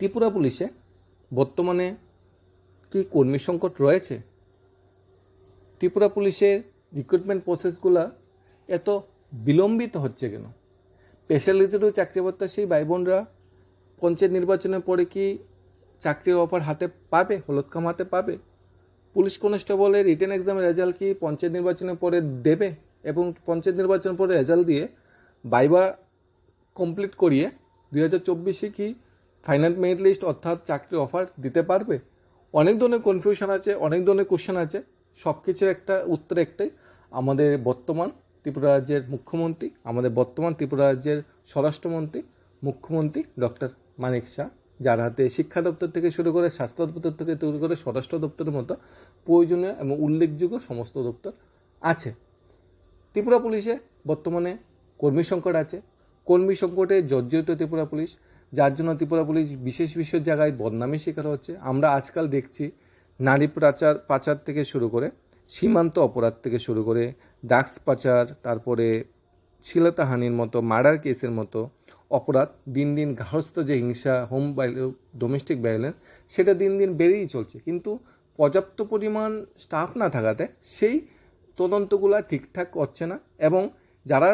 ত্রিপুরা পুলিশে বর্তমানে কি কর্মী সংকট রয়েছে? ত্রিপুরা পুলিশের রিক্রুটমেন্ট প্রসেসগুলো এত বিলম্বিত হচ্ছে কেন? স্পেশালিটিরও চাকরি প্রত্যাশী ভাই বোনরা পঞ্চায়েত নির্বাচনের পরে কি চাকরির অফার হাতে পাবে হলুদকাম হাতে পাবে? পুলিশ কনস্টেবলের রিটেন এক্সামের রেজাল্ট কি পঞ্চায়েত নির্বাচনের পরে দেবে এবং পঞ্চায়েত নির্বাচনের পরে রেজাল্ট দিয়ে বাইবা কমপ্লিট করিয়ে দুই হাজার চব্বিশে কি ফাইনাল মেরিট লিস্ট অর্থাৎ চাকরির অফার দিতে পারবে? অনেক ধরনের কনফিউশন আছে, অনেক ধরনের কোশ্চেন আছে। সব কিছুর একটা উত্তর একটাই, আমাদের বর্তমান ত্রিপুরা রাজ্যের মুখ্যমন্ত্রী, আমাদের বর্তমান ত্রিপুরা রাজ্যের স্বরাষ্ট্রমন্ত্রী, মুখ্যমন্ত্রী ডক্টর মানিক শাহ, যার হাতে শিক্ষা দপ্তর থেকে শুরু করে স্বাস্থ্য দপ্তর থেকে শুরু করে স্বরাষ্ট্র দপ্তরের মতো প্রয়োজনীয় এবং উল্লেখযোগ্য সমস্ত দপ্তর আছে। ত্রিপুরা পুলিশে বর্তমানে কর্মী সংকট আছে। কর্মী সংকটে জর্জরিত ত্রিপুরা পুলিশ। যার জন্য ত্রিপুরা পুলিশ বিশেষ বিশেষ জায়গায় বদনামের শিকার হচ্ছে। আমরা আজকাল দেখছি নারী পাচার পাচার থেকে শুরু করে সীমান্ত অপরাধ থেকে শুরু করে ড্রাগস পাচার, তারপরে শ্লীলতাহানির মতো, মার্ডার কেসের মতো অপরাধ দিন দিন গার্হস্থ্য যে হিংসা, হোম ডোমেস্টিক ভায়োলেন্স, সেটা দিন দিন বেড়েই চলছে। কিন্তু পর্যাপ্ত পরিমাণ স্টাফ না থাকাতে সেই তদন্তগুলো ঠিকঠাক করছে না এবং যারা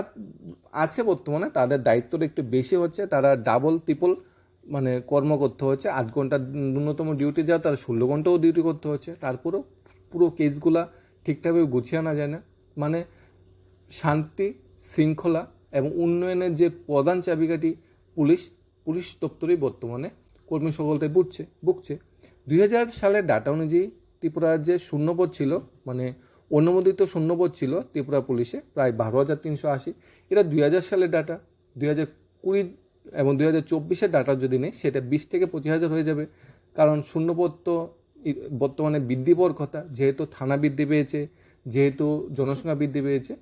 আছে বর্তমানে, তাদের দায়িত্বটা একটু বেশি হচ্ছে, তারা ডাবল ট্রিপল মানে কর্ম করতে হচ্ছে। আট ঘণ্টা ন্যূনতম ডিউটি যাওয়া তারা ষোলো ঘন্টাও ডিউটি করতে হচ্ছে। তারপরেও পুরো কেসগুলা ঠিকঠাকভাবে গুছিয়ে আনা যায় না। মানে শান্তি, শৃঙ্খলা এবং উন্নয়নের যে প্রধান চাবিকাঠি পুলিশ পুলিশ দপ্তরেই বর্তমানে কর্মী সকলতে বুঝছে বুকছে দুই হাজার সালের ডাটা অনুযায়ী ত্রিপুরা রাজ্যে শূন্যপদ ছিল মানে অনুমোদিত শূন্যপদ ছিল ত্রিপুরা পুলিশে, প্রায় বারো হাজার তিনশো আশি। এটা দুই হাজার সালের ডাটা দুই হাজার কুড়ি এবং দুই হাজার চব্বিশের ডাটা যদি নেই, সেটা বিশ থেকে পঁচিশ হাজার হয়ে যাবে। কারণ শূন্যপদ তো বর্তমানে বৃদ্ধি পাওয়ার কথা, যেহেতু থানা বৃদ্ধি পেয়েছে, যেহেতু জনসংখ্যা বৃদ্ধি পেয়েছে,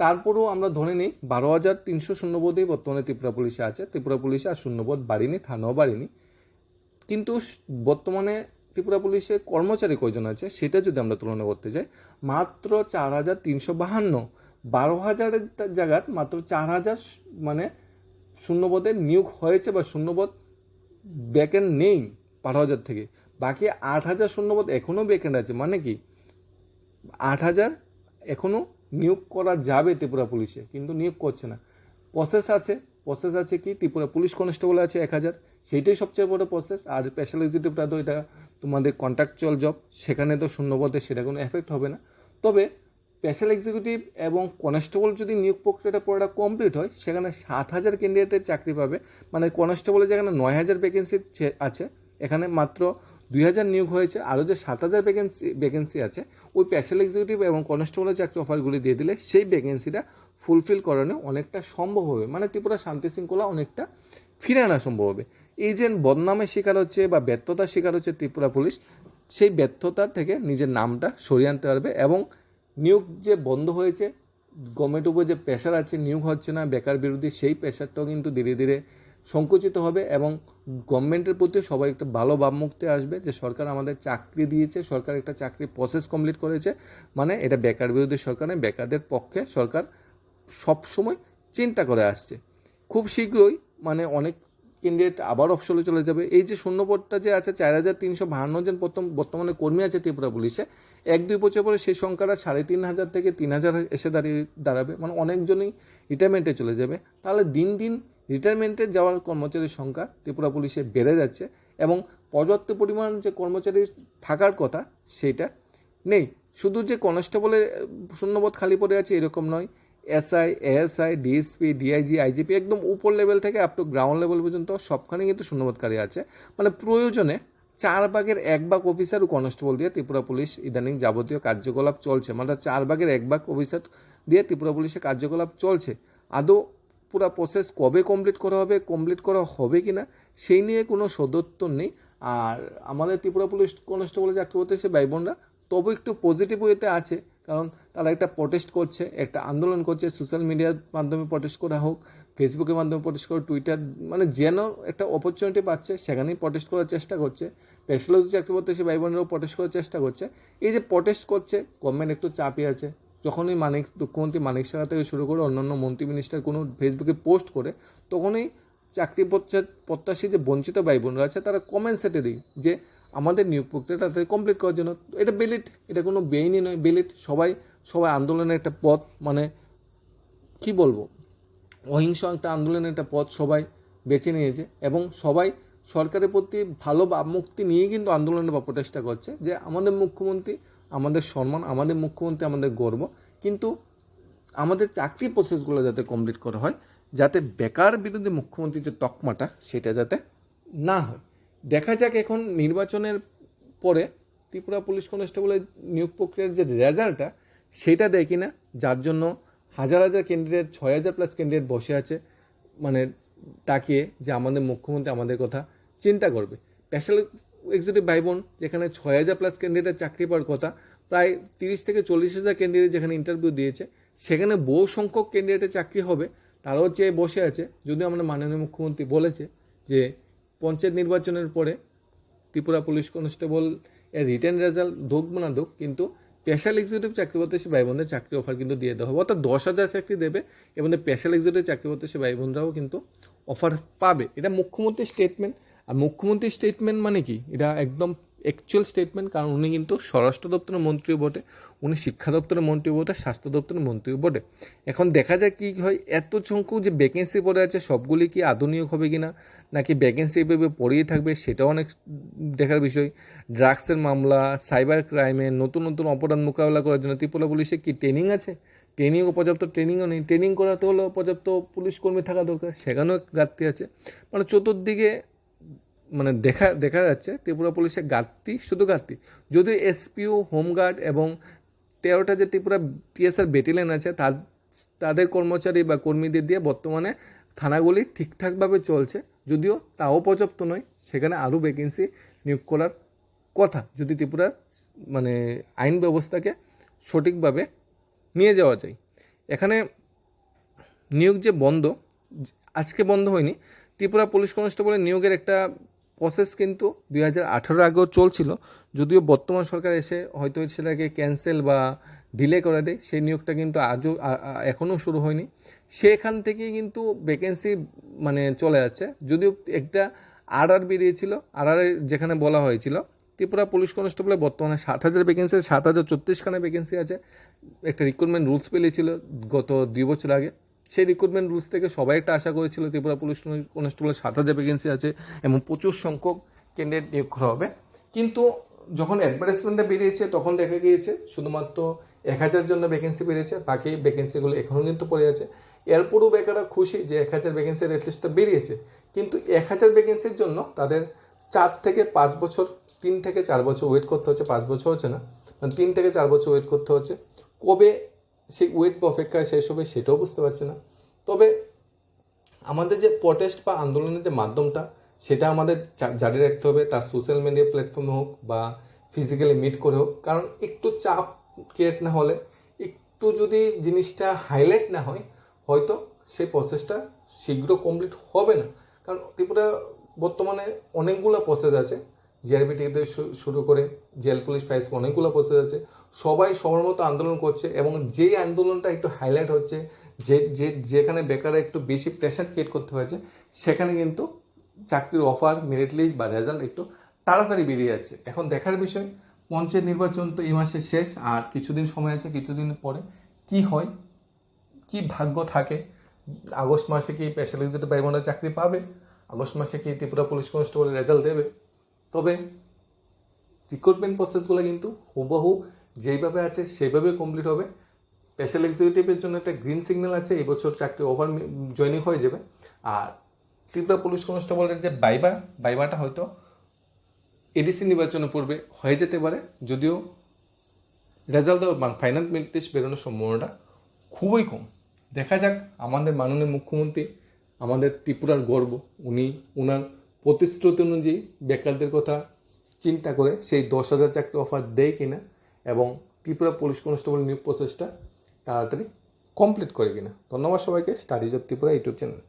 তারপরেও আমরা ধরে নিই বারো হাজার তিনশো শূন্যপদেই বর্তমানে ত্রিপুরা পুলিশে আছে। ত্রিপুরা পুলিশে আর শূন্যপদ বাড়িনি, থানাও বাড়েনি। কিন্তু বর্তমানে ত্রিপুরা পুলিশে কর্মচারী কয়জন আছে সেটা যদি আমরা তুলনা করতে যাই, মাত্র চার হাজার তিনশো বাহান্ন। বারো হাজারের জায়গার মাত্র চার হাজার মানে শূন্যপদে নিয়োগ হয়েছে বা শূন্যপদ ব্যাকেন্ড নেই বারো হাজার থেকে। বাকি আট হাজার শূন্যপদ এখনও ব্যাকেন্ড আছে। মানে কি? আট হাজার এখনও নিয়োগ করা যাবে ত্রিপুরা পুলিশে, কিন্তু নিয়োগ করছে না। প্রসেস আছে। প্রসেস আছে কি? ত্রিপুরা পুলিশ কনস্টেবল আছে এক হাজার। সেইটাই সবচেয়ে বড় প্রসেস আর স্পেশাল এক্সিকিউটিভটা তো এটা তোমাদের কন্ট্রাকচুয়াল জব সেখানে তো শূন্যপদে সেটা কোনো এফেক্ট হবে না। তবে স্পেশাল এক্সিকিউটিভ এবং কনস্টেবল যদি নিয়োগ প্রক্রিয়াটা পুরোটা কমপ্লিট হয়, সেখানে সাত হাজার ক্যান্ডিডেটের চাকরি পাবে। মানে কনস্টেবলের যেখানে নয় হাজার ভ্যাকেন্সি আছে, এখানে মাত্র দুই হাজার নিয়োগ হয়েছে। আরও যে সাত হাজার ভ্যাকেন্সি ভ্যাকেন্সি আছে, ওই স্পেশাল এক্সিকিউটিভ এবং কনস্টেবলের চাকরি অফারগুলি দিয়ে দিলে, সেই ভ্যাকেন্সিটা ফুলফিল করানো অনেকটা সম্ভব হবে। মানে ত্রিপুরা শান্তি শৃঙ্খলা অনেকটা ফিরে আনা সম্ভব হবে। এই যে বদনামের শিকার হচ্ছে বা ব্যর্থতার শিকার হচ্ছে ত্রিপুরা পুলিশ, সেই ব্যর্থতা থেকে নিজের নামটা সরিয়ে আনতে পারবে এবং নিয়োগ যে বন্ধ হয়েছে গভর্নমেন্টের উপর যে প্রেশার আছে, নিয়োগ হচ্ছে না, বেকার বিরোধী সেই প্রেশারটাও কিন্তু ধীরে ধীরে সংকুচিত হবে এবং গভর্নমেন্টের প্রতি সবাই একটা ভালো ভাবমুক্তি আসবে যে সরকার আমাদের চাকরি দিয়েছে, সরকার একটা চাকরি প্রসেস কমপ্লিট করেছে। মানে এটা বেকার বিরোধী সরকার নয়, বেকারদের পক্ষে সরকার সব সময় চিন্তা করে আসছে। খুব শীঘ্রই মানে অনেক ক্যান্ডিডেট আবার অপসলে চলে যাবে। এই যে শূন্যপদটা যে আছে, চার হাজার তিনশো বাহান্ন জন প্রথম, বর্তমানে কর্মী আছে ত্রিপুরা পুলিশে, এক দুই বছর পরে সেই সংখ্যাটা সাড়ে তিন হাজার থেকে তিন হাজার এসে দাঁড়িয়ে দাঁড়াবে। মানে অনেকজনই রিটায়ারমেন্টে চলে যাবে। তাহলে দিন দিন রিটায়ারমেন্টে যাওয়ার কর্মচারীর সংখ্যা ত্রিপুরা পুলিশে বেড়ে যাচ্ছে এবং পর্যাপ্ত পরিমাণ যে কর্মচারী থাকার কথা সেটা নেই। শুধু যে কনস্টেবলের শূন্যবোধ খালি পড়ে আছে এরকম নয়। SI ASI DSP DIG IGP একদম উপর লেভেল থেকে আপ টু গ্রাউন্ড লেভেল পর্যন্ত সবখানে কিন্তু শূন্যবোধকারী আছে। মানে প্রয়োজনে চার ভাগের এক ভাগ অফিসার ও কনস্টেবল দিয়ে ত্রিপুরা পুলিশ ইদানিং যাবতীয় কার্যকলাপ চলছে। মানে চার ভাগের এক ভাগ অফিসার দিয়ে ত্রিপুরা পুলিশের কার্যকলাপ চলছে। আদৌ পুরো প্রসেস কবে কমপ্লিট করা হবে কমপ্লিট করা হবে কি না সেই নিয়ে কোনো সদুত্তর নেই। আর আমাদের ত্রিপুরা পুলিশ কনস্টেবল চাকরি করতে সে ভাই বোনরা, তবু একটু পজিটিভ ওয়েতে আছে। কারণ তারা একটা প্রটেস্ট করছে, একটা আন্দোলন করছে সোশ্যাল মিডিয়ার মাধ্যমে প্রটেস্ট করা হোক ফেসবুকের মাধ্যমে প্রটেস্ট করা টুইটার মানে যেন একটা অপরচুনিটি পাচ্ছে, সেখানেই প্রটেস্ট করার চেষ্টা করছে। পেশালো চাকরি করতে সে ভাই বোনেরাও প্রটেস্ট করার চেষ্টা করছে। এই যে প্রটেস্ট করছে গভর্নমেন্ট একটু চাপই আছে। যখনই মানিক, মুখ্যমন্ত্রী মানিক সাহা থেকে শুরু করে অন্যান্য মন্ত্রী মিনিস্টার কোনো ফেসবুকে পোস্ট করে, তখনই চাকরি প্রত্যাশী যে বঞ্চিত ভাই বোনরা আছে, তারা কমেন্ট সেটে দিই যে আমাদের নিয়োগ প্রক্রিয়া তাড়াতাড়ি কমপ্লিট করার জন্য। এটা বেলিট এটা কোনো বেইনই নয় বেলিট সবাই সবাই আন্দোলনের একটা পথ মানে কি বলব? অহিংস একটা আন্দোলনের একটা পথ সবাই বেছে নিয়েছে এবং সবাই সরকারের প্রতি ভালো মুক্তি নিয়ে কিন্তু আন্দোলনের বা প্রচেষ্টা করছে যে আমাদের মুখ্যমন্ত্রী আমাদের সম্মান, আমাদের মুখ্যমন্ত্রী আমাদের গর্ব, কিন্তু আমাদের চাকরি প্রসেসগুলো যাতে কমপ্লিট করা হয়, যাতে বেকার বিরুদ্ধে মুখ্যমন্ত্রীর যে তকমাটা, সেটা যাতে না হয়। দেখা যাক এখন নির্বাচনের পরে ত্রিপুরা পুলিশ কনস্টেবলের নিয়োগ প্রক্রিয়ার যে রেজাল্টটা সেটা দেয় কিনা, যার জন্য হাজার হাজার ক্যান্ডিডেট ছয় হাজার প্লাস ক্যান্ডিডেট বসে আছে মানে তাকিয়ে যে আমাদের মুখ্যমন্ত্রী আমাদের কথা চিন্তা করবে। স্পেশাল এক্সিকিউটিভ ভাই বোন, যেখানে ছয় হাজার প্লাস ক্যান্ডিডেটের চাকরি পাওয়ার কথা, প্রায় তিরিশ থেকে চল্লিশ হাজার ক্যান্ডিডেট যেখানে ইন্টারভিউ দিয়েছে, সেখানে বহু সংখ্যক ক্যান্ডিডেটের চাকরি হবে। তারাও চেয়ে বসে আছে, যদিও আমাদের মাননীয় মুখ্যমন্ত্রী বলেছে যে, পঞ্চায়েত নির্বাচনের পরে ত্রিপুরা পুলিশ কনস্টেবল এর রিটার্ন রেজাল্ট দোক না দোক কিন্তু স্পেশাল এক্সিকিউটিভ চাকরি প্রত্যাশী ভাই বোনদের চাকরি অফার কিন্তু দিয়ে দেওয়া হবে। অর্থাৎ দশ হাজার চাকরি দেবে, এবং স্পেশাল এক্সিকিউটিভ চাকরি প্রত্যাশী ভাই বোনরাও কিন্তু অফার পাবে। এটা মুখ্যমন্ত্রীর স্টেটমেন্ট আর মুখ্যমন্ত্রীর স্টেটমেন্ট মানে কি? এটা একদম অ্যাকচুয়াল স্টেটমেন্ট কারণ উনি কিন্তু স্বরাষ্ট্র দপ্তরের মন্ত্রীও বটে, উনি শিক্ষা দপ্তরের মন্ত্রী বটে, স্বাস্থ্য দপ্তরের মন্ত্রীও বটে। এখন দেখা যায় কি হয়, এত সংখ্যক যে ভ্যাকেন্সি পড়ে আছে, সবগুলি কি আধুনিক হবে কি না নাকি ভ্যাকেন্সি এভাবে পড়িয়ে থাকবে, সেটাও অনেক দেখার বিষয়। ড্রাগসের মামলা সাইবার ক্রাইমে নতুন নতুন অপরাধ মোকাবেলা করার জন্য ত্রিপুরা পুলিশে কি ট্রেনিং আছে? ট্রেনিংও পর্যাপ্ত ট্রেনিংও নেই। ট্রেনিং করাতে হলেও পর্যাপ্ত পুলিশ কর্মী থাকা দরকার, সেখানেও ঘাটতি আছে। মানে চতুর্দিকে মানে দেখা দেখা যাচ্ছে ত্রিপুরা পুলিশের ঘাটতি, শুধু ঘাটতি। যদিও এসপিও হোমগার্ড এবং তেরোটা যে ত্রিপুরা টিএসআর ব্যাটেলিয়ান আছে, তার, তাদের কর্মচারী বা কর্মীদের দিয়ে বর্তমানে থানাগুলি ঠিকঠাকভাবে চলছে, যদিও তাও পর্যাপ্ত নয়, সেখানে আরও ভ্যাকেন্সি নিয়োগ করার কথা। যদি ত্রিপুরার মানে আইন ব্যবস্থাকে সঠিকভাবে নিয়ে যাওয়া যায়। এখানে নিয়োগ যে বন্ধ, আজকে বন্ধ হয়নি, ত্রিপুরা পুলিশ কনস্টেবলের নিয়োগের একটা প্রসেস কিন্তু দুই হাজার আঠারো আগেও চলছিল। যদিও বর্তমান সরকার এসে হয়তো সেটাকে ক্যান্সেল বা ডিলে করে দেয়, সেই নিয়োগটা কিন্তু আজও এখনও শুরু হয়নি। সেখান থেকেই কিন্তু ভ্যাকেন্সি মানে চলে যাচ্ছে যদিও একটা আর আর বেরিয়েছিল আর আর যেখানে বলা হয়েছিল, ত্রিপুরা পুলিশ কনস্টেবলে বর্তমানে সাত হাজার ভ্যাকেন্সি সাত হাজার চৌত্রিশখানা ভ্যাকেন্সি আছে। একটা রিক্রুটমেন্ট রুলস পেলেছিল গত দুই বছর আগে। সেই রিক্রুটমেন্ট রুলস থেকে সবাই একটা আশা করেছিল, ত্রিপুরা পুলিশ কনস্টেবলের সাত হাজার ভ্যাকেন্সি আছে এবং প্রচুর সংখ্যক ক্যান্ডিডেট নিয়োগ করা হবে। কিন্তু যখন অ্যাডভার্টাইজমেন্টটা বেরিয়েছে, তখন দেখা গিয়েছে শুধুমাত্র এক হাজার জন্য ভ্যাকেন্সি বেরিয়েছে বাকি ভ্যাকেন্সিগুলো এখনও কিন্তু পড়ে আছে। এরপরও বেকাররা খুশি যে এক হাজার ভ্যাকেন্সির অ্যাটলিস্টটা বেরিয়েছে। কিন্তু এক হাজার ভ্যাকেন্সির জন্য তাদের চার থেকে পাঁচ বছর, তিন থেকে চার বছর ওয়েট করতে হচ্ছে, পাঁচ বছর হচ্ছে না মানে তিন থেকে চার বছর ওয়েট করতে হচ্ছে। কবে সেই ওয়েট অপেক্ষায় শেষ হবে, সেটাও বুঝতে পারছে না। তবে আমাদের যে প্রটেস্ট বা আন্দোলনের যে মাধ্যমটা, সেটা আমাদের জারি রাখতে হবে, তার সোশ্যাল মিডিয়া প্ল্যাটফর্মে হোক বা ফিজিক্যালি মিট করে হোক। কারণ একটু চাপ ক্রিয়েট না হলে, একটু যদি জিনিসটা হাইলাইট না হয়, হয়তো সেই প্রসেসটা শীঘ্র কমপ্লিট হবে না। কারণ ত্রিপুরা বর্তমানে অনেকগুলো প্রসেস আছে। জিআরপি থেকে শুরু করে জেল পুলিশ ফাইস অনেকগুলো প্রসেস আছে। সবাই সবার মতো আন্দোলন করছে এবং যেই আন্দোলনটা একটু হাইলাইট হচ্ছে, যে যে, যেখানে বেকাররা একটু বেশি প্রেশার ক্রিয়েট করতে হয়েছে, সেখানে কিন্তু চাকরির অফার মেরিট লিস্ট বা রেজাল্ট একটু তাড়াতাড়ি বেরিয়ে যাচ্ছে। এখন দেখার বিষয়, পঞ্চায়েত নির্বাচন তো এই মাসে শেষ, আর কিছুদিন সময় আছে, কিছুদিন পরে কি হয়, কি ভাগ্য থাকে, আগস্ট মাসে কি স্পেশালিস্টেড ভাই বোনেরা চাকরি পাবে, আগস্ট মাসে কি ত্রিপুরা পুলিশ কনস্টেবলের রেজাল্ট দেবে? তবে রিক্রুটমেন্ট প্রসেসগুলো কিন্তু হুবহু যেইভাবে আছে সেইভাবে কমপ্লিট হবে। স্পেশাল এক্সিকিউটিভের জন্য একটা গ্রিন সিগন্যাল আছে এবছর চাকরি ওভার জয়নিং হয়ে যাবে। আর ত্রিপুরা পুলিশ কনস্টেবলের যে বাইবা, বাইবাটা হয়তো এডিসি নির্বাচনের পূর্বে হয়ে যেতে পারে, যদিও রেজাল্ট ফাইনাল মেরিট বেরোনোর সম্ভাবনাটা খুবই কম। দেখা যাক, আমাদের মাননীয় মুখ্যমন্ত্রী, আমাদের ত্রিপুরার গর্ব, উনি ওনার প্রতিশ্রুতি অনুযায়ী বেকারদের কথা চিন্তা করে সেই দশ হাজার চাকরি অফার দেয় কিনা এবং ত্রিপুরা পুলিশ কনস্টেবল নিয়োগ প্রসেসটা তাড়াতাড়ি কমপ্লিট করে কিনা। ধন্যবাদ সবাইকে। Studies of Tripura YouTube channel.